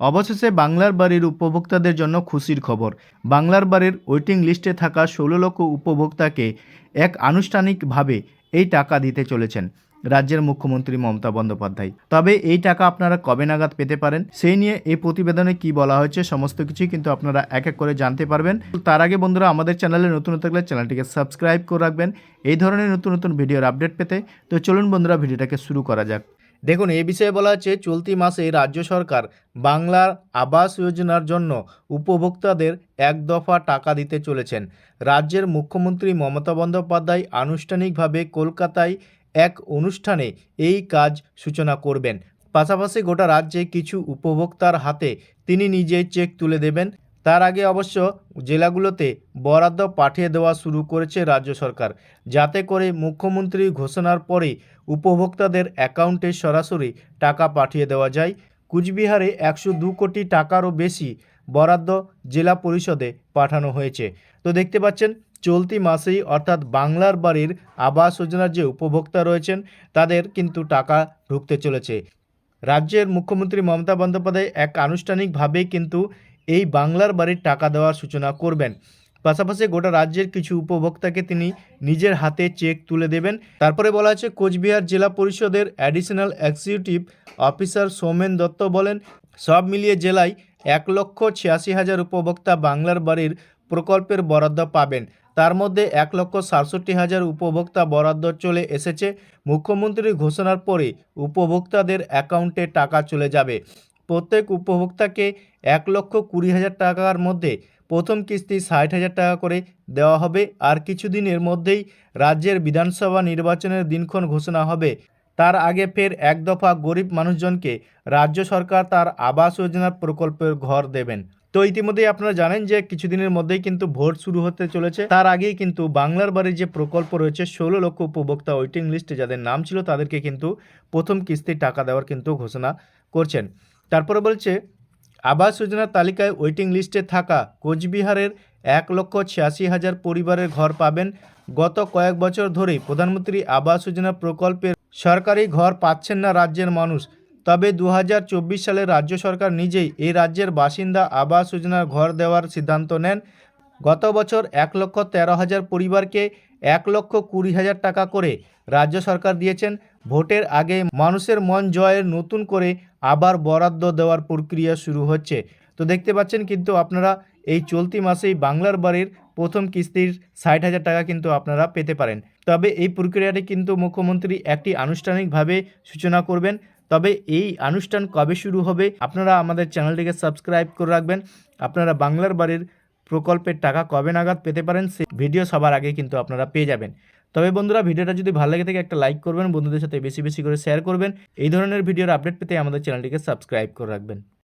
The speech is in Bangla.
অবশেষে বাংলার বাড়ির উপভোক্তাদের জন্য খুশির খবর। বাংলার বাড়ির ওয়েটিং লিস্টে থাকা ষোলো লক্ষ উপভোক্তাকে এক আনুষ্ঠানিকভাবে এই টাকা দিতে চলেছেন রাজ্যের মুখ্যমন্ত্রী মমতা বন্দ্যোপাধ্যায়। তবে এই টাকা আপনারা কবে নাগাদ পেতে পারেন, সেই নিয়ে এই প্রতিবেদনে কি বলা হয়েছে সমস্ত কিছুই কিন্তু আপনারা এক এক করে জানতে পারবেন। তার আগে বন্ধুরা, আমাদের চ্যানেলে নতুন থাকলে চ্যানেলটিকে সাবস্ক্রাইব করে রাখবেন। এই ধরনের নতুন নতুন ভিডিওর আপডেট পেতে তো চলুন বন্ধুরা, ভিডিওটাকে শুরু করা যাক। দেখুন, এ বিষয়ে বলা হচ্ছে, চলতি মাসে রাজ্য সরকার বাংলার আবাস যোজনার জন্য উপভোক্তাদের এক দফা টাকা দিতে চলেছেন। রাজ্যের মুখ্যমন্ত্রী মমতা বন্দ্যোপাধ্যায় আনুষ্ঠানিকভাবে কলকাতায় এক অনুষ্ঠানে এই কাজ সূচনা করবেন। পাশাপাশি গোটা রাজ্যে কিছু উপভোক্তার হাতে তিনি নিজে চেক তুলে দেবেন। তার আগে অবশ্য জেলাগুলোতে বরাদ্দ পাঠিয়ে দেওয়া শুরু করেছে রাজ্য সরকার। যাতে করে মুখ্যমন্ত্রী ঘোষণার পরে উপভোক্তাদের অ্যাকাউন্টে সরাসরি টাকা পাঠিয়ে দেওয়া যায়। কুচবিহারে একশো দু কোটি টাকারও বেশি বরাদ্দ জেলা পরিষদে পাঠানো হয়েছে। তো দেখতে পাচ্ছেন, চলতি মাসেই অর্থাৎ বাংলার বাড়ির আবাস যোজনার যে উপভোক্তা রয়েছেন, তাদের কিন্তু টাকা ঢুকতে চলেছে। রাজ্যের মুখ্যমন্ত্রী মমতা বন্দ্যোপাধ্যায় এক আনুষ্ঠানিকভাবেই কিন্তু এই বাংলার বাড়ির টাকা দেওয়ার সূচনা করবেন। পাশাপাশি গোটা রাজ্যের কিছু উপভোক্তাকে তিনি নিজের হাতে চেক তুলে দেবেন। তারপরে বলা আছে, কোচবিহার জেলা পরিষদের additional executive officer Soumen Dutta বলেন, সব মিলিয়ে জেলায় এক লক্ষ ছিয়াশি হাজার উপভোক্তা বাংলার বাড়ির প্রকল্পের বরাদ্দ পাবেন। তার মধ্যে এক লক্ষ সাতষট্টি হাজার উপভোক্তা বরাদ্দ চলে এসেছে। মুখ্যমন্ত্রীর ঘোষণার পরে উপভোক্তাদের অ্যাকাউন্টে টাকা চলে যাবে। প্রত্যেক উপভোক্তাকে এক লক্ষ কুড়ি হাজার টাকার মধ্যে প্রথম কিস্তি ষাট হাজার টাকা করে দেওয়া হবে। আর কিছুদিনের মধ্যেই রাজ্যের বিধানসভা নির্বাচনের দিনক্ষণ ঘোষণা হবে। তার আগে ফের এক দফা গরিব মানুষজনকে রাজ্য সরকার তার আবাস যোজনার প্রকল্পের ঘর দেবেন। তো ইতিমধ্যেই আপনারা জানেন যে কিছুদিনের মধ্যেই কিন্তু ভোট শুরু হতে চলেছে। তার আগেই কিন্তু বাংলার বাড়ির যে প্রকল্প রয়েছে, ষোলো লক্ষ উপভোক্তা ওয়েটিং লিস্টে যাদের নাম ছিল তাদেরকে কিন্তু প্রথম কিস্তির টাকা দেওয়ার কিন্তু ঘোষণা করছেন। তারপরে বলছে, আবাস যোজনার তালিকায় ওয়েটিং লিস্টে থাকা কোচবিহারের এক লক্ষ ছিয়াশি হাজার পরিবারের ঘর পাবেন গত কয়েক বছর ধরেই। প্রধানমন্ত্রী আবাস যোজনা প্রকল্পের সরকারি ঘর পাচ্ছেন না রাজ্যের মানুষ। তবে দু হাজার চব্বিশ সালে রাজ্য সরকার নিজেই এই রাজ্যের বাসিন্দা আবাস যোজনার ঘর দেওয়ার সিদ্ধান্ত নেন। গত বছর এক লক্ষ তেরো হাজার পরিবারকে এক লক্ষ কুড়ি হাজার টাকা করে রাজ্য সরকার দিয়েছেন। ভোটের আগে মানুষের মন জয়ের নতুন করে আবার বরাদ্দ দেওয়ার প্রক্রিয়া শুরু হচ্ছে। তো দেখতে পাচ্ছেন কিন্তু আপনারা এই চলতি মাসেই বাংলার বাড়ির প্রথম কিস্তির ষাট হাজার টাকা কিন্তু আপনারা পেতে পারেন। তবে এই প্রক্রিয়াটি কিন্তু মুখ্যমন্ত্রী একটি আনুষ্ঠানিকভাবে সূচনা করবেন। তবে এই অনুষ্ঠান কবে শুরু হবে আপনারা আমাদের চ্যানেলটিকে সাবস্ক্রাইব করে রাখবেন। আপনারা বাংলার বাড়ির প্রকল্পের টাকা কবে নাগাদ পেতে পারেন সে ভিডিও সবার আগে কিন্তু আপনারা পেয়ে যাবেন। তবে বন্ধুরা ভিডিওটা যদি ভালো লাগে থাকে একটা লাইক করবেন, বন্ধুদের সাথে বেশি বেশি করে শেয়ার করবেন। এই ধরনের ভিডিওর আপডেট পেতে আমাদের চ্যানেলটিকে সাবস্ক্রাইব করে রাখবেন।